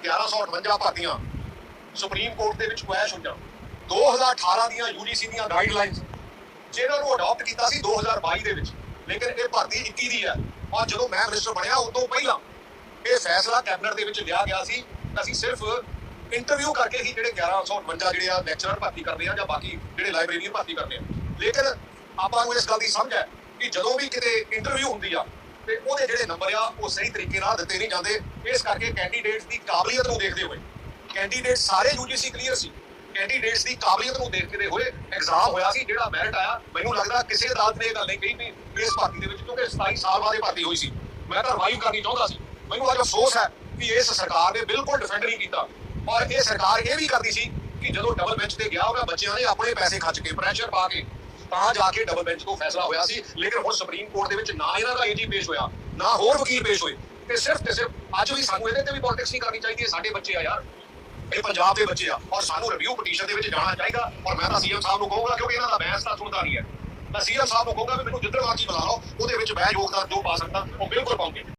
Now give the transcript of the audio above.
ਦੀਆਂ 1158 ਭਰਤੀਆਂ supreme court ਦੇ ਵਿੱਚ ਕੁਐਸ਼ ਹੋਈਆਂ। 2018 ਦੀਆਂ ਯੂਜੀਸੀ ਦੀਆਂ ਗਾਈਡਲਾਈਨਸ ਜਿਹਨਾਂ ਨੂੰ ਅਡਾਪਟ ਕੀਤਾ ਸੀ 2022 ਦੇ ਵਿੱਚ। ਲੇਕਿਨ ਇਹ ਭਰਤੀ 21 ਦੀ ਹੈ। ਔਰ ਜਦੋਂ ਮੈਂ ਮਿਨਿਸਟਰ ਬਣਿਆ ਉਸ ਪਹਿਲਾਂ ਇਹ ਫੈਸਲਾ ਕੈਬਨਿਟ ਦੇ ਵਿੱਚ ਲਿਆ ਗਿਆ ਸੀ। ਅਸੀਂ ਸਿਰਫ ਇੰਟਰਵਿਊ ਕਰਕੇ ਹੀ ਜਿਹੜੇ 1158 ਜਿਹੜੇ ਆ ਲੈਕਚਰਰ ਭਰਤੀ ਕਰਦੇ ਆ ਜਾਂ ਬਾਕੀ ਜਿਹੜੇ ਲਾਇਬ੍ਰੇਰੀਅਨ ਭਰਤੀ ਕਰਦੇ ਆ। ਲੇਕਿਨ ਆਪਾਂ ਨੂੰ ਇਸ ਗੱਲ ਦੀ ਸਮਝ ਹੈ ਕਿ ਜਦੋਂ ਵੀ ਕਿਤੇ ਇੰਟਰਵਿਊ ਹੁੰਦੀ ਆ ਤੇ ਉਹਦੇ ਜਿਹੜੇ ਨੰਬਰ ਆ, ਉਹ ਸਹੀ ਤਰੀਕੇ ਨਾਲ ਦਿੱਤੇ ਨਹੀਂ ਜਾਂਦੇ। ਇਸ ਕਰਕੇ ਕੈਂਡੀਡੇਟਸ ਦੀ ਕਾਬਲੀਅਤ ਨੂੰ ਦੇਖਦੇ ਹੋਏ ਕੈਂਡੀਡੇਟ ਸਾਰੇ ਯੂਜੀਸੀ ਕਲੀਅਰ ਸੀ। ਕੈਂਡੀਡੇਟਸ ਦੀ ਕਾਬਲੀਅਤ ਨੂੰ ਦੇਖਦੇ ਹੋਏ ਐਗਜ਼ਾਮ ਹੋਇਆ ਸੀ, ਜਿਹੜਾ ਮੈਰਿਟ ਆਇਆ, ਮੈਨੂੰ ਲੱਗਦਾ ਕਿਸੇ ਅਦਾਲਤ ਨੇ ਇਹ ਗੱਲ ਨਹੀਂ ਕਹੀ ਵੀ ਇਸ ਭਰਤੀ ਦੇ ਵਿੱਚ, ਕਿਉਂਕਿ 27 ਸਾਲ ਬਾਅਦ ਇਹ ਭਰਤੀ ਹੋਈ ਸੀ। ਮੈਂ ਤਾਂ ਰਿਵਾਈਵ ਕਰਨੀ ਚਾਹੁੰਦਾ ਸੀ। ਮੈਨੂੰ ਅੱਜ ਅਫਸੋਸ ਹੈ ਕਿ ਇਸ ਸਰਕਾਰ ਨੇ ਬਿਲਕੁਲ ਡਿਫੈਂਡ ਨਹੀਂ ਕੀਤਾ। ਔਰ ਇਹ ਸਰਕਾਰ ਇਹ ਵੀ ਕਰਦੀ ਸੀ ਕਿ ਜਦੋਂ ਡਬਲ ਬੈਂਚ ਤੇ ਗਿਆ ਉਹਨਾਂ ਬੱਚਿਆਂ ਨੇ ਆਪਣੇ ਪੈਸੇ ਖਰਚ ਕੇ ਪ੍ਰੈਸ਼ਰ ਪਾ ਕੇ ਤਾਂ ਜਾ ਕੇ ਡਬਲ ਬੈਂਚ ਤੋਂ ਫੈਸਲਾ ਹੋਇਆ ਸੀ। ਲੇਕਿਨ ਹੁਣ ਸੁਪਰੀਮ ਕੋਰਟ ਦੇ ਵਿੱਚ ਨਾ ਇਹਨਾਂ ਦਾ ਏਜੀ ਪੇਸ਼ ਹੋਇਆ, ਨਾ ਹੋਰ ਵਕੀਲ ਪੇਸ਼ ਹੋਏ। ਤੇ ਸਿਰਫ ਤੇ ਸਿਰਫ ਅੱਜ ਵੀ ਸਾਨੂੰ ਇਹਦੇ ਤੇ ਵੀ ਪੋਲਿਟਿਕਸ ਨਹੀਂ ਕਰਨੀ ਚਾਹੀਦੀ ਸਾਡੇ ਬੱਚੇ ਆ ਯਾਰ। ਇਹ ਪੰਜਾਬ ਦੇ ਬੱਚੇ ਆ ਔਰ ਸਾਨੂੰ ਰਿਵਿਊ ਪਟੀਸ਼ਨ ਦੇ ਵਿੱਚ ਜਾਣਾ ਚਾਹੀਦਾ ਔਰ ਮੈਂ ਤਾਂ ਸੀਐਮ ਸਾਹਿਬ ਨੂੰ ਕਹੂੰਗਾ, ਕਿਉਂਕਿ ਇਹਨਾਂ ਦਾ ਬਹਿਸ ਤਾਂ ਸੁਣਦਾ ਨਹੀਂ ਹੈ। ਮੈਂ ਸੀਐਮ ਸਾਹਿਬ ਨੂੰ ਕਹੂੰਗਾ ਵੀ ਮੈਨੂੰ ਜਿੱਧਰ ਮਰਜ਼ੀ ਬੁਲਾ ਲਓ, ਉਹਦੇ ਵਿੱਚ ਮੈਂ ਯੋਗਦਾਨ ਜੋ ਪਾ ਸਕਦਾ, ਉਹ ਬਿਲਕੁਲ ਪਾਉਂਗੇ।